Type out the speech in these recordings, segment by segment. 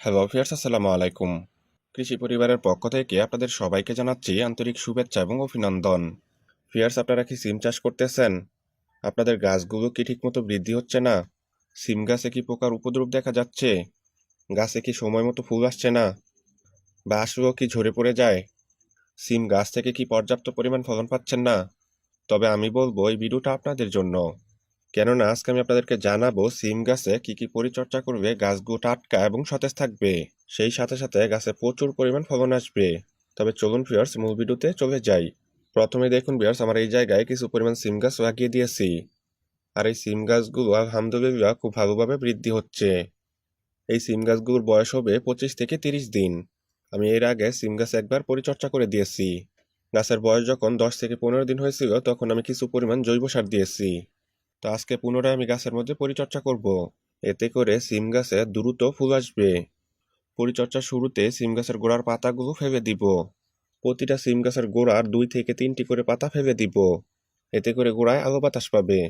Hello fierce আসসালামু আলাইকুম। কৃষি পরিবারের পক্ষ থেকে আপনাদের সবাইকে জানাচ্ছি আন্তরিক শুভেচ্ছা এবং অভিনন্দন। ফিয়ার্স আপনারা কি সিম চাষ করতেছেন? আপনাদের গাছগুলো কি ঠিকমতো বৃদ্ধি হচ্ছে না? সিম গাছে কি পোকার উপদ্রব দেখা যাচ্ছে? গাছে কি সময় মতো ফুল আসছে না? বা আসলেও কি ঝরে পড়ে যায়? সিম গাছ থেকে কি পর্যাপ্ত পরিমাণ ফলন পাচ্ছেন না? তবে আমি বলব এই ভিডিওটা আপনাদের জন্য। কেননা, আজকে আমি আপনাদেরকে জানাব সিম গাছে কি কি পরিচর্যা করবে, গাছগুলো টাটকা এবং সতেজ থাকবে। সেই সাথে সাথে গাছে প্রচুর পরিমাণ ফলন আসবে। তবে চলুন ফিয়ার্স মূল ভিডিওতে চলে যাই। প্রথমে দেখুন বিয়ার্স আমার এই জায়গায় কিছু পরিমাণ সিম গাছ লাগিয়ে দিয়েছি। আর এই সিম গাছগুলো আলহামদুলিল্লাহ খুব ভালোভাবে বৃদ্ধি হচ্ছে। এই সিম গাছগুলোর বয়স হবে পঁচিশ থেকে তিরিশ দিন। আমি এর আগে সিম গাছ একবার পরিচর্যা করে দিয়েছি। গাছের বয়স যখন দশ থেকে পনেরো দিন হয়েছিল, তখন আমি কিছু পরিমাণ জৈব সার দিয়েছি। তো আজকে পুনরায় আমি গাছের মধ্যে পরিচর্যা করব। এতে করে সিম গাছে দ্রুত ফুল আসবে। পরিচর্যার শুরুতে সিম গাছের গোড়ার পাতাগুলো ফেলে দিব। প্রতিটা সিম গাছের গোড়ার দুই থেকে তিনটি করে পাতা ফেলে দিব। এতে করে গোড়ায় আলো বাতাস পাবে।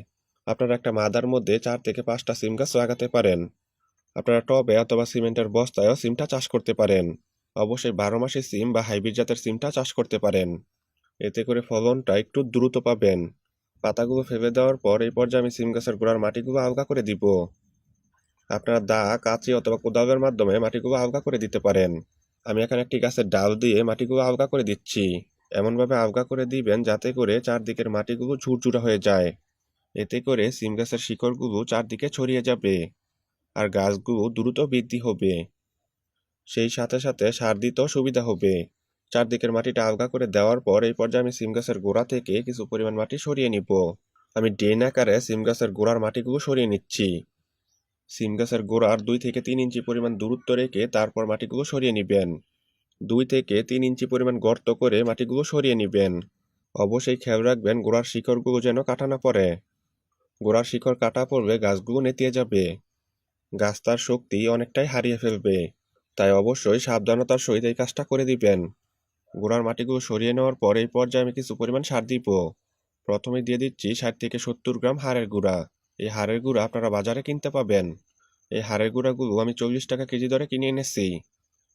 আপনারা একটা মাদার মধ্যে চার থেকে পাঁচটা সিম গাছ লাগাতে পারেন। আপনারা টবে অথবা সিমেন্টের বস্তায়ও সিমটা চাষ করতে পারেন। অবশ্যই বারো মাসে সিম বা হাইব্রিড জাতের সিমটা চাষ করতে পারেন। এতে করে ফলনটা একটু দ্রুত পাবেন। পাতাগুলো ফেলে দেওয়ার পর এই পর্যায়ে আমি সিম গাছের গোড়ার মাটিগুলো আলগা করে দিব। আপনারা দা, কাঁচি অথবা কোদালের মাধ্যমে মাটিগুলো আলগা করে দিতে পারেন। আমি এখানে একটি গাছের ডাল দিয়ে মাটিগুলো আলগা করে দিচ্ছি। এমনভাবে আলগা করে দিবেন যাতে করে চারদিকের মাটিগুলো ঝুরঝুরা হয়ে যায়। এতে করে সিম গাছের শিকড়গুলো চারদিকে ছড়িয়ে যাবে আর গাছগুলো দ্রুত বৃদ্ধি হবে। সেই সাথে সাথে সার দিতেও সুবিধা হবে। চারদিকের মাটিটা আলগা করে দেওয়ার পর এই পর্যায়ে আমি সিম গাছের গোড়া থেকে কিছু পরিমাণ মাটি সরিয়ে নিব। আমি ড্রেন আকারে সিম গাছের গোড়ার মাটিগুলো সরিয়ে নিচ্ছি। সিম গাছের গোড়ার দুই থেকে তিন ইঞ্চি পরিমাণ দূরত্ব রেখে তারপর মাটিগুলো সরিয়ে নেবেন। দুই থেকে তিন ইঞ্চি পরিমাণ গর্ত করে মাটিগুলো সরিয়ে নেবেন। অবশ্যই খেয়াল রাখবেন গোড়ার শিকড়গুলো যেন কাটা না পড়ে। গোড়ার শিকড় কাটা পড়বে গাছগুলো নেতিয়ে যাবে। গাছ তার শক্তি অনেকটাই হারিয়ে ফেলবে। তাই অবশ্যই সাবধানতার সহিত এই কাজটা করে দিবেন। গোড়ার মাটিগুলো সরিয়ে নেওয়ার পর এই পর্যায়ে আমি কিছু পরিমাণ সার দিব। প্রথমে দিয়ে দিচ্ছি ষাট থেকে সত্তর গ্রাম হাড়ের গুঁড়া। এই হাড়ের গুঁড়া আপনারা বাজারে কিনতে পাবেন। এই হাড়ের গুঁড়াগুলো আমি চল্লিশ টাকা কেজি দরে কিনে এনেছি।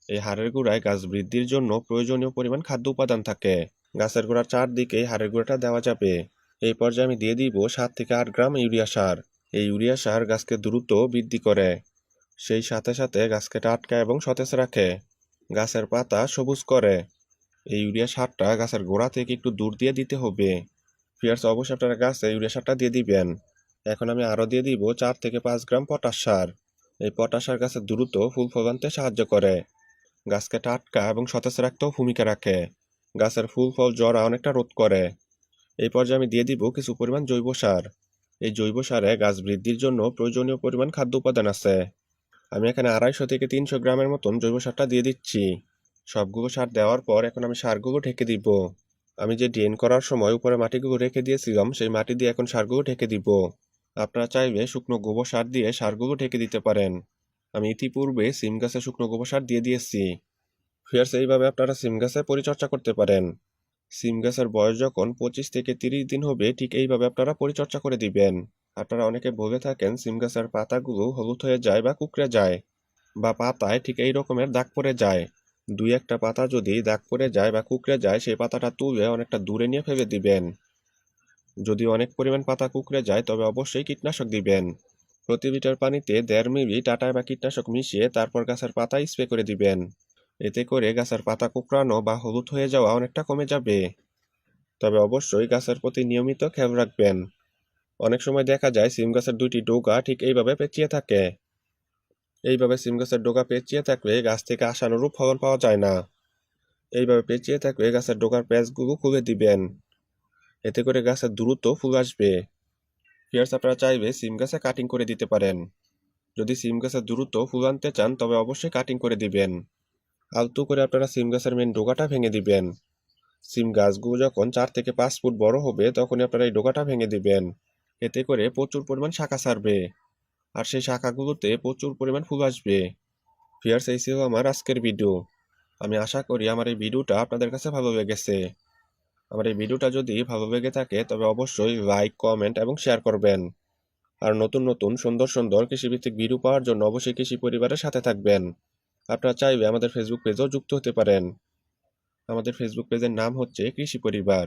এই হাড়ের গুঁড়ায় গাছ বৃদ্ধির জন্য প্রয়োজনীয় পরিমাণ খাদ্য উপাদান থাকে। গাছের গোড়ার চারদিকে হাড়ের গুঁড়াটা দেওয়া যাবে। এই পর্যায়ে আমি দিয়ে দিব সাত থেকে আট গ্রাম ইউরিয়া সার। এই ইউরিয়া সার গাছকে দ্রুত বৃদ্ধি করে। সেই সাথে সাথে গাছকে টাটকা এবং সতেজ রাখে। গাছের পাতা সবুজ করে। এই ইউরিয়া সারটা গাছের গোড়া থেকে একটু দূর দিয়ে দিতে হবে। ফিয়ার্স, অবশ্যই আপনারা গাছে ইউরিয়া সারটা দিয়ে দিবেন। এখন আমি আরও দিয়ে দিব চার থেকে পাঁচ গ্রাম পটাশ সার। এই পটাশ সার গাছের দ্রুত ফুল ফলানতে সাহায্য করে। গাছকে টাটকা এবং সতেজ রাখতেও ভূমিকা রাখে। গাছের ফুল, ফল, জরা অনেকটা রোধ করে। এই পর্যায়ে আমি দিয়ে দিব কিছু পরিমাণ জৈব সার। এই জৈব সারে গাছ বৃদ্ধির জন্য প্রয়োজনীয় পরিমাণ খাদ্য উপাদান আছে। আমি এখানে আড়াইশো থেকে তিনশো গ্রামের মতন জৈব সারটা দিয়ে দিচ্ছি। সবগুলো সার দেওয়ার পর এখন আমি সারগুলো ঢেকে দিব। আমি যে ড্রেন করার সময় উপরে মাটিগুলো রেখে দিয়েছিলাম, সেই মাটি দিয়ে এখন সারগুলো ঢেকে দিব। আপনারা চাইলে শুকনো গোবর সার দিয়ে সারগুলো ঢেকে দিতে পারেন। আমি ইতিপূর্বে সিম গাছে শুকনো গোবর সার দিয়ে দিয়েছি। ফিয়ার্স, এইভাবে আপনারা সিম গাছে পরিচর্যা করতে পারেন। সিম গাছের বয়স যখন পঁচিশ থেকে তিরিশ দিন হবে, ঠিক এইভাবে আপনারা পরিচর্যা করে দিবেন। আপনারা অনেকে বলে থাকেন, সিম গাছের পাতাগুলো হলুদ হয়ে যায় বা কুকড়ে যায়, বা পাতায় ঠিক এই রকমের দাগ পড়ে যায়। দুই একটা পাতা যদি দাগ পড়ে যায় বা কুকড়ে যায়, সেই পাতাটা তুলে অনেকটা দূরে নিয়ে ফেলে দিবেন। যদি অনেক পরিমাণ পাতা কুকড়ে যায়, তবে অবশ্যই কীটনাশক দিবেন। প্রতি লিটার পানিতে দেড় মিলি টাটা বা কীটনাশক মিশিয়ে তারপর গাছের পাতা স্প্রে করে দিবেন। এতে করে গাছের পাতা কুকড়ানো বা হলুদ হয়ে যাওয়া অনেকটা কমে যাবে। তবে অবশ্যই গাছের প্রতি নিয়মিত খেয়াল রাখবেন। অনেক সময় দেখা যায়, সিম গাছের দুইটি ডোগা ঠিক এইভাবে পেঁচিয়ে থাকে। এইভাবে সিম গাছের ডোকা পেঁচিয়ে থাকলে গাছ থেকে আশানুরূপ ফলন পাওয়া যায় না। এইভাবে পেঁচিয়ে থাকলে গাছের ডোকার প্যাচগুলো খুলে দিবেন। এতে করে গাছের দ্রুত ফুল আসবে। ফিয়ার্স আপনারা চাইবে সিম গাছে কাটিং করে দিতে পারেন। যদি সিম গাছে দ্রুত ফুল আনতে চান, তবে অবশ্যই কাটিং করে দিবেন। আলতু করে আপনারা সিম গাছের মেন ডোকাটা ভেঙে দিবেন। সিম গাছগুলো যখন চার থেকে পাঁচ ফুট বড় হবে, তখনই আপনারা এই ডোকাটা ভেঙে দিবেন। এতে করে প্রচুর পরিমাণ শাখা ছাড়বে আর সেই শাখাগুলোতে প্রচুর পরিমাণ ফুল আসবে। ফিয়ার্স এই ছিল আমার আজকের ভিডিও। আমি আশা করি আমার এই ভিডিওটা আপনাদের কাছে ভালো লেগেছে আমার এই ভিডিওটা যদি ভালো লেগে থাকে, তবে অবশ্যই লাইক, কমেন্ট এবং শেয়ার করবেন। আর নতুন নতুন, সুন্দর সুন্দর কৃষিভিত্তিক ভিডিও পাওয়ার জন্য অবশ্যই কৃষি পরিবারের সাথে থাকবেন। আপনারা চাইলে আমাদের ফেসবুক পেজেও যুক্ত হতে পারেন। আমাদের ফেসবুক পেজের নাম হচ্ছে কৃষি পরিবার।